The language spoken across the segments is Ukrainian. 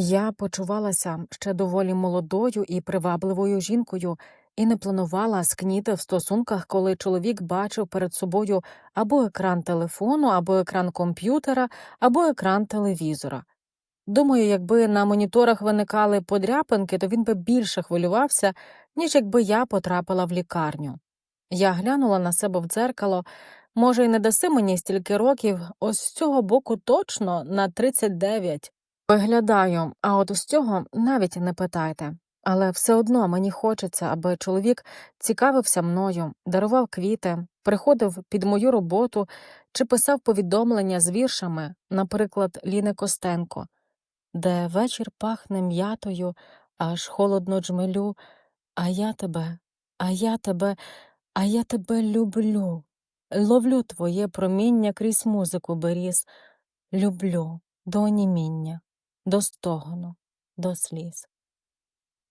Я почувалася ще доволі молодою і привабливою жінкою і не планувала скніти в стосунках, коли чоловік бачив перед собою або екран телефону, або екран комп'ютера, або екран телевізора. Думаю, якби на моніторах виникали подряпинки, то він би більше хвилювався, ніж якби я потрапила в лікарню. Я глянула на себе в дзеркало. Може, й не даси мені стільки років, ось з цього боку точно на 39. Виглядаю, а от з цього навіть не питайте. Але все одно мені хочеться, аби чоловік цікавився мною, дарував квіти, приходив під мою роботу чи писав повідомлення з віршами, наприклад, Ліни Костенко, де вечір пахне м'ятою, аж холодно джмелю, а я тебе, а я тебе, а я тебе люблю. Ловлю твоє проміння крізь музику беріз, люблю до оніміння, до стогону, до сліз.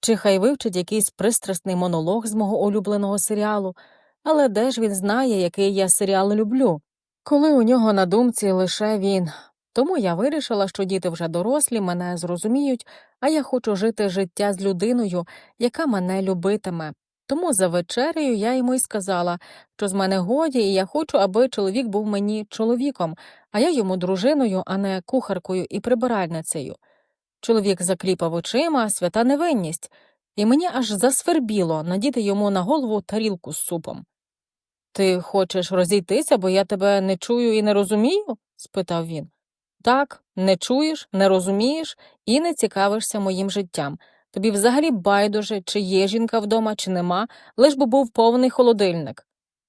Чи хай вивчить якийсь пристрасний монолог з мого улюбленого серіалу, але де ж він знає, який я серіал люблю, коли у нього на думці лише він. Тому я вирішила, що діти вже дорослі, мене зрозуміють, а я хочу жити життя з людиною, яка мене любитиме. Тому за вечерею я йому й сказала, що з мене годі, і я хочу, аби чоловік був мені чоловіком, а я йому дружиною, а не кухаркою і прибиральницею. Чоловік закліпав очима, свята невинність, і мені аж засвербіло надіти йому на голову тарілку з супом. Ти хочеш розійтися, бо я тебе не чую і не розумію? спитав він. Так, не чуєш, не розумієш і не цікавишся моїм життям. Тобі взагалі байдуже, чи є жінка вдома, чи нема, лиш би був повний холодильник.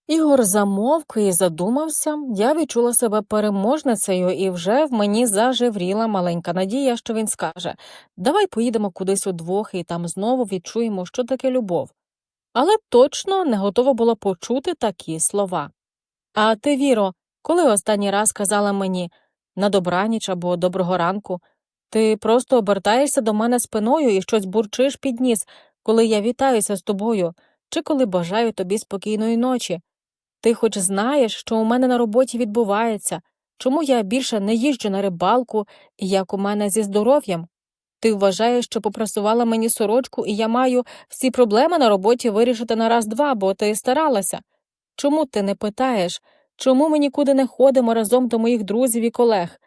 Ігор замовк і задумався, я відчула себе переможницею, і вже в мені зажевріла маленька надія, що він скаже Давай поїдемо кудись удвох і там знову відчуємо, що таке любов. Але точно не готова була почути такі слова. А ти, Віро, коли останній раз казала мені на добраніч або доброго ранку, ти просто обертаєшся до мене спиною і щось бурчиш під ніс, коли я вітаюся з тобою, чи коли бажаю тобі спокійної ночі. Ти хоч знаєш, що у мене на роботі відбувається, чому я більше не їжджу на рибалку як у мене зі здоров'ям? Ти вважаєш, що попрасувала мені сорочку, і я маю всі проблеми на роботі вирішити на раз-два, бо ти старалася. Чому ти не питаєш, чому ми нікуди не ходимо разом до моїх друзів і колег?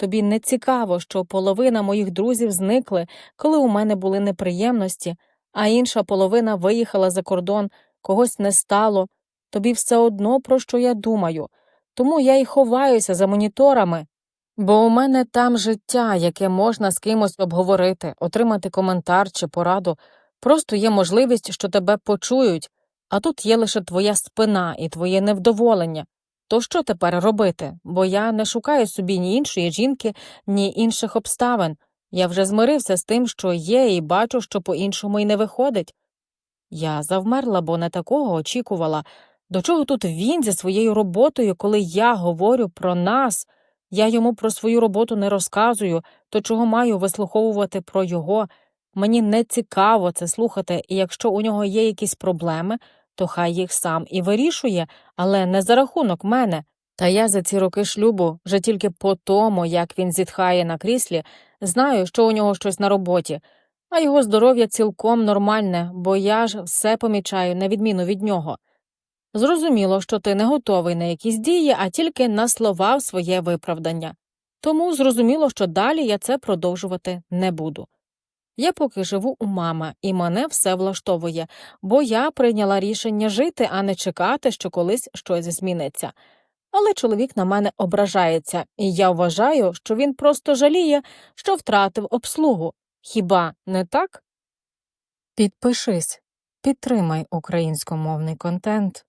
Тобі не цікаво, що половина моїх друзів зникли, коли у мене були неприємності, а інша половина виїхала за кордон, когось не стало. Тобі все одно, про що я думаю, тому я й ховаюся за моніторами. Бо у мене там життя, яке можна з кимось обговорити, отримати коментар чи пораду, просто є можливість, що тебе почують, а тут є лише твоя спина і твоє невдоволення. То що тепер робити? Бо я не шукаю собі ні іншої жінки, ні інших обставин. Я вже змирився з тим, що є, і бачу, що по іншому й не виходить. Я завмерла, бо не такого очікувала. До чого тут він зі своєю роботою, коли я говорю про нас? Я йому про свою роботу не розказую, то чого маю вислуховувати про його. Мені не цікаво це слухати, і якщо у нього є якісь проблеми, то хай їх сам і вирішує, але не за рахунок мене. Та я за ці роки шлюбу, вже тільки по тому, як він зітхає на кріслі, знаю, що у нього щось на роботі, а його здоров'я цілком нормальне, бо я ж все помічаю, на відміну від нього. Зрозуміло, що ти не готовий на якісь дії, а тільки на слова в своє виправдання. Тому зрозуміло, що далі я це продовжувати не буду. Я поки живу у мами, і мене все влаштовує, бо я прийняла рішення жити, а не чекати, що колись щось зміниться. Але чоловік на мене ображається, і я вважаю, що він просто жаліє, що втратив обслугу. Хіба не так? Підпишись, підтримай українськомовний контент.